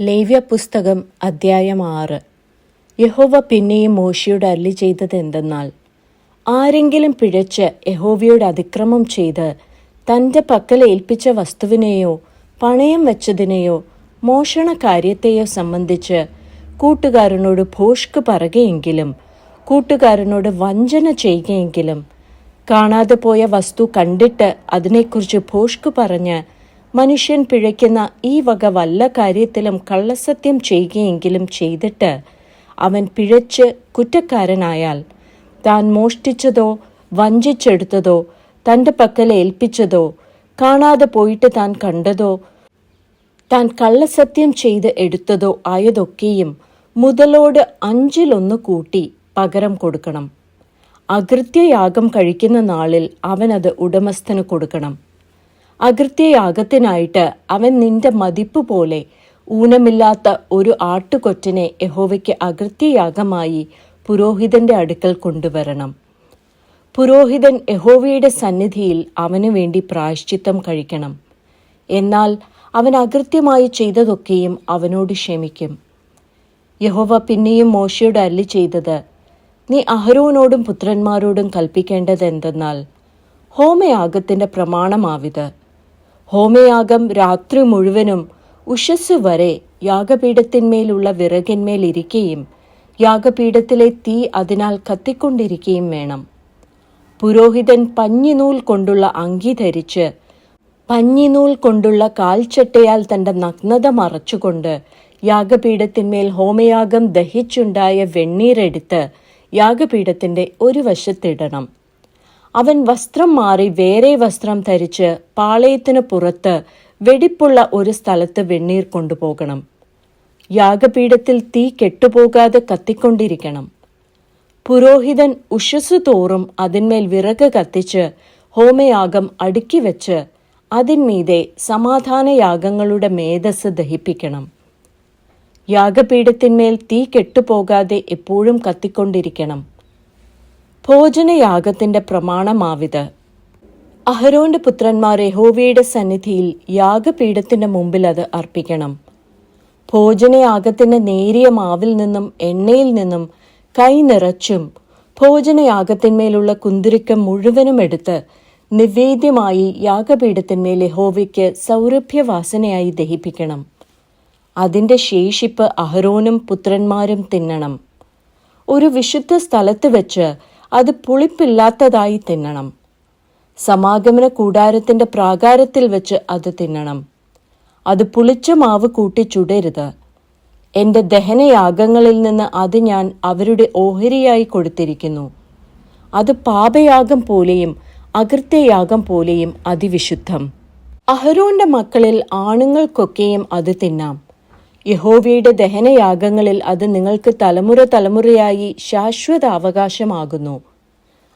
ലേവ്യ പുസ്തകം അദ്ധ്യായം ആറ്. യഹോവ പിന്നെയും മോശയോട് അല്ലി ചെയ്തത് എന്തെന്നാൽ ആരെങ്കിലും പിഴച്ച് യഹോവയുടെ അതിക്രമം ചെയ്ത് തന്റെ പക്കൽ ഏൽപ്പിച്ച വസ്തുവിനെയോ പണയം വെച്ചതിനെയോ മോഷണ കാര്യത്തെയോ സംബന്ധിച്ച് കൂട്ടുകാരനോട് ഭോഷ്ക് പറയുകയെങ്കിലും കൂട്ടുകാരനോട് വഞ്ചന ചെയ്യുകയെങ്കിലും കാണാതെ പോയ വസ്തു കണ്ടിട്ട് അതിനെക്കുറിച്ച് ഭോഷ്ക് പറഞ്ഞ് മനുഷ്യൻ പിഴയ്ക്കുന്ന ഈ വക വല്ല കാര്യത്തിലും കള്ളസത്യം ചെയ്യുകയെങ്കിലും ചെയ്തിട്ട് അവൻ പിഴച്ച് കുറ്റക്കാരനായാൽ താൻ മോഷ്ടിച്ചതോ വഞ്ചിച്ചെടുത്തതോ തന്റെ പക്കൽ ഏൽപ്പിച്ചതോ കാണാതെ പോയിട്ട് താൻ കണ്ടതോ താൻ കള്ളസത്യം ചെയ്ത് എടുത്തതോ ആയതൊക്കെയും മുതലോട് അഞ്ചിലൊന്ന് കൂട്ടി പകരം കൊടുക്കണം. അകൃത്യയാഗം കഴിക്കുന്ന നാളിൽ അവനത് ഉടമസ്ഥന് കൊടുക്കണം. അകൃത്യയാഗത്തിനായിട്ട് അവൻ നിന്റെ മതിപ്പ് പോലെ ഊനമില്ലാത്ത ഒരു ആട്ടുകൊറ്റനെ യഹോവയ്ക്ക് അകൃത്യയാഗമായി പുരോഹിതന്റെ അടുക്കൽ കൊണ്ടുവരണം. പുരോഹിതൻ യഹോവയുടെ സന്നിധിയിൽ അവനു വേണ്ടി പ്രായശ്ചിത്തം കഴിക്കണം. എന്നാൽ അവൻ അകൃത്യമായി ചെയ്തതൊക്കെയും അവനോട് ക്ഷമിക്കും. യഹോവ പിന്നെയും മോശയോട് അല്ലി ചെയ്തത് നീ അഹരോനോടും പുത്രന്മാരോടും കൽപ്പിക്കേണ്ടത് എന്തെന്നാൽ ഹോമയാഗത്തിന്റെ പ്രമാണമാവിത്. ഹോമയാഗം രാത്രി മുഴുവനും ഉഷസ് വരെ യാഗപീഠത്തിന്മേലുള്ള വിറകിന്മേൽ ഇരിക്കുകയും യാഗപീഠത്തിലെ തീ അതിനാൽ കത്തിക്കൊണ്ടിരിക്കുകയും വേണം. പുരോഹിതൻ പഞ്ഞിനൂൽ കൊണ്ടുള്ള അങ്കി ധരിച്ച് പഞ്ഞിനൂൽ കൊണ്ടുള്ള കാൽച്ചട്ടയാൽ തന്റെ നഗ്നത മറച്ചുകൊണ്ട് യാഗപീഠത്തിന്മേൽ ഹോമയാഗം ദഹിച്ചുണ്ടായ വെണ്ണീരെടുത്ത് യാഗപീഠത്തിന്റെ ഒരു വശത്തിടണം. അവൻ വസ്ത്രം മാറി വേറെ വസ്ത്രം ധരിച്ച് പാളയത്തിനു പുറത്ത് വെടിപ്പുള്ള ഒരു സ്ഥലത്ത് വെണ്ണീർ കൊണ്ടുപോകണം. യാഗപീഠത്തിൽ തീ കെട്ടുപോകാതെ കത്തിക്കൊണ്ടിരിക്കണം. പുരോഹിതൻ ഉഷസ് തോറും അതിന്മേൽ വിറക് കത്തിച്ച് ഹോമയാഗം അടുക്കി വെച്ച് അതിന്മീതെ സമാധാനയാഗങ്ങളുടെ മേധസ് ദഹിപ്പിക്കണം. യാഗപീഠത്തിന്മേൽ തീ കെട്ടുപോകാതെ എപ്പോഴും കത്തിക്കൊണ്ടിരിക്കണം. ഭോജനയാഗത്തിന്റെ പ്രമാണമാവിത്. അഹരോന്റെ പുത്രന്മാർ യഹോവയുടെ സന്നിധിയിൽ യാഗപീഠത്തിന്റെ മുമ്പിൽ അത് അർപ്പിക്കണം. ഭോജനയാഗത്തിന്റെ നേരിയ മാവിൽ നിന്നും എണ്ണയിൽ നിന്നും കൈ നിറച്ചും ഭോജനയാഗത്തിന്മേലുള്ള കുന്തിരിക്കം മുഴുവനും എടുത്ത് നിവേദ്യമായി യാഗപീഠത്തിന്മേൽ യഹോവയ്ക്ക് സൗരഭ്യവാസനയായി ദഹിപ്പിക്കണം. അതിന്റെ ശേഷിപ്പ് അഹരോനും പുത്രന്മാരും തിന്നണം. ഒരു വിശുദ്ധ സ്ഥലത്ത് വെച്ച് അത് പുളിപ്പില്ലാത്തതായി തിന്നണം. സമാഗമന കൂടാരത്തിന്റെ പ്രാകാരത്തിൽ വെച്ച് അത് തിന്നണം. അത് പുളിച്ച മാവ് കൂട്ടി ചുടരുത്. എന്റെ ദഹനയാഗങ്ങളിൽ നിന്ന് അത് ഞാൻ അവരുടെ ഓഹരിയായി കൊടുത്തിരിക്കുന്നു. അത് പാപയാഗം പോലെയും അകൃത്യയാഗം പോലെയും അതിവിശുദ്ധം. അഹരോന്റെ മക്കളിൽ ആണുങ്ങൾക്കൊക്കെയും അത് തിന്നാം. യഹോവയുടെ ദഹനയാഗങ്ങളിൽ അത് നിങ്ങൾക്ക് തലമുറ തലമുറയായി ശാശ്വത അവകാശമാകുന്നു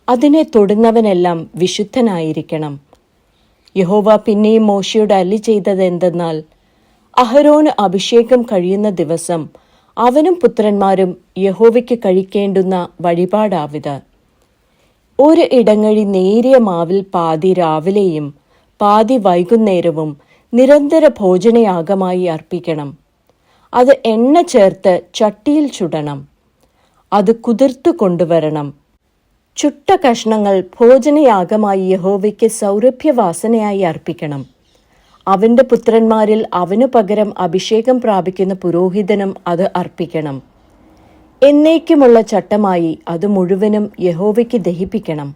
അതിനെ തൊടുന്നവനെല്ലാം വിശുദ്ധനായിരിക്കണം. യഹോവ പിന്നെയും മോശയോട് അല്ലി ചെയ്തത് എന്തെന്നാൽ അഹരോന് അഭിഷേകം കഴിയുന്ന ദിവസം അവനും പുത്രന്മാരും യഹോവയ്ക്ക് കഴിക്കേണ്ടുന്ന വഴിപാടാവിത്. ഒരു ഇടങ്ങഴി നേരിയ മാവിൽ പാതി രാവിലെയും പാതി വൈകുന്നേരവും നിരന്തര ഭോജനയാഗമായി അർപ്പിക്കണം. അത് എണ്ണ ചേർത്ത് ചട്ടിയിൽ ചുടണം. അത് കുതിർത്തു കൊണ്ടുവരണം. ചുട്ട കഷ്ണങ്ങൾ ഭോജനയാഗമായി യഹോവയ്ക്ക് സൗരഭ്യവാസനയായി അർപ്പിക്കണം. അവന്റെ പുത്രന്മാരിൽ അവനു പകരം അഭിഷേകം പ്രാപിക്കുന്ന പുരോഹിതനും അത് അർപ്പിക്കണം. എന്നേക്കുമുള്ള ചട്ടമായി അത് മുഴുവനും യഹോവയ്ക്ക് ദഹിപ്പിക്കണം.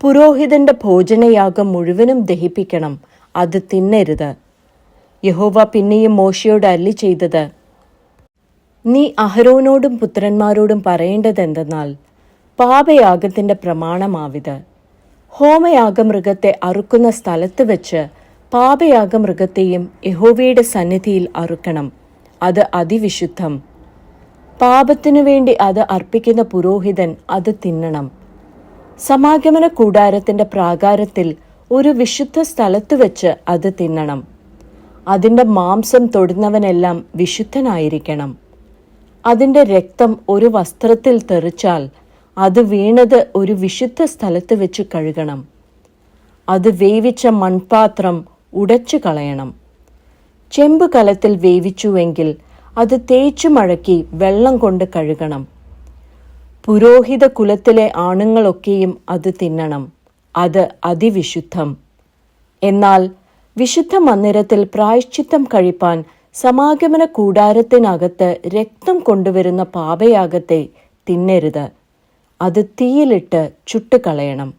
പുരോഹിതന്റെ ഭോജനയാഗം മുഴുവനും ദഹിപ്പിക്കണം. അത് തിന്നരുത്. യഹോവ പിന്നെയും മോശയോട് അല്ലി ചെയ്തത് നീ അഹരോനോടും പുത്രന്മാരോടും പറയേണ്ടതെന്തെന്നാൽ പാപയാഗത്തിന്റെ പ്രമാണമാവിത്. ഹോമയാഗമൃഗത്തെ അറുക്കുന്ന സ്ഥലത്ത് വെച്ച് പാപയാഗമൃഗത്തെയും യഹോവയുടെ സന്നിധിയിൽ അറുക്കണം. അത് അതിവിശുദ്ധം. പാപത്തിനു വേണ്ടി അത് അർപ്പിക്കുന്ന പുരോഹിതൻ അത് തിന്നണം. സമാഗമന കൂടാരത്തിന്റെ പ്രാകാരത്തിൽ ഒരു വിശുദ്ധ സ്ഥലത്ത് വെച്ച് അത് തിന്നണം. അതിന്റെ മാംസം തൊടുന്നവനെല്ലാം വിശുദ്ധനായിരിക്കണം. അതിന്റെ രക്തം ഒരു വസ്ത്രത്തിൽ തെറിച്ചാൽ അത് വീണത് ഒരു വിശുദ്ധ സ്ഥലത്ത് വെച്ച് കഴുകണം. അത് വേവിച്ച മൺപാത്രം ഉടച്ചു കളയണം. ചെമ്പ് കലത്തിൽ വേവിച്ചുവെങ്കിൽ അത് തേച്ചു മഴക്കി വെള്ളം കൊണ്ട് കഴുകണം. പുരോഹിത കുലത്തിലെ ആണുങ്ങളൊക്കെയും അത് തിന്നണം. അത് അതിവിശുദ്ധം. എന്നാൽ വിശുദ്ധ മന്ദിരത്തിൽ പ്രായശ്ചിത്തം കഴിപ്പാൻ സമാഗമന കൂടാരത്തിനകത്ത് രക്തം കൊണ്ടുവരുന്ന പാപയാഗത്തെ തിന്നരുത്. അത് തീയിലിട്ട് ചുട്ടുകളയണം.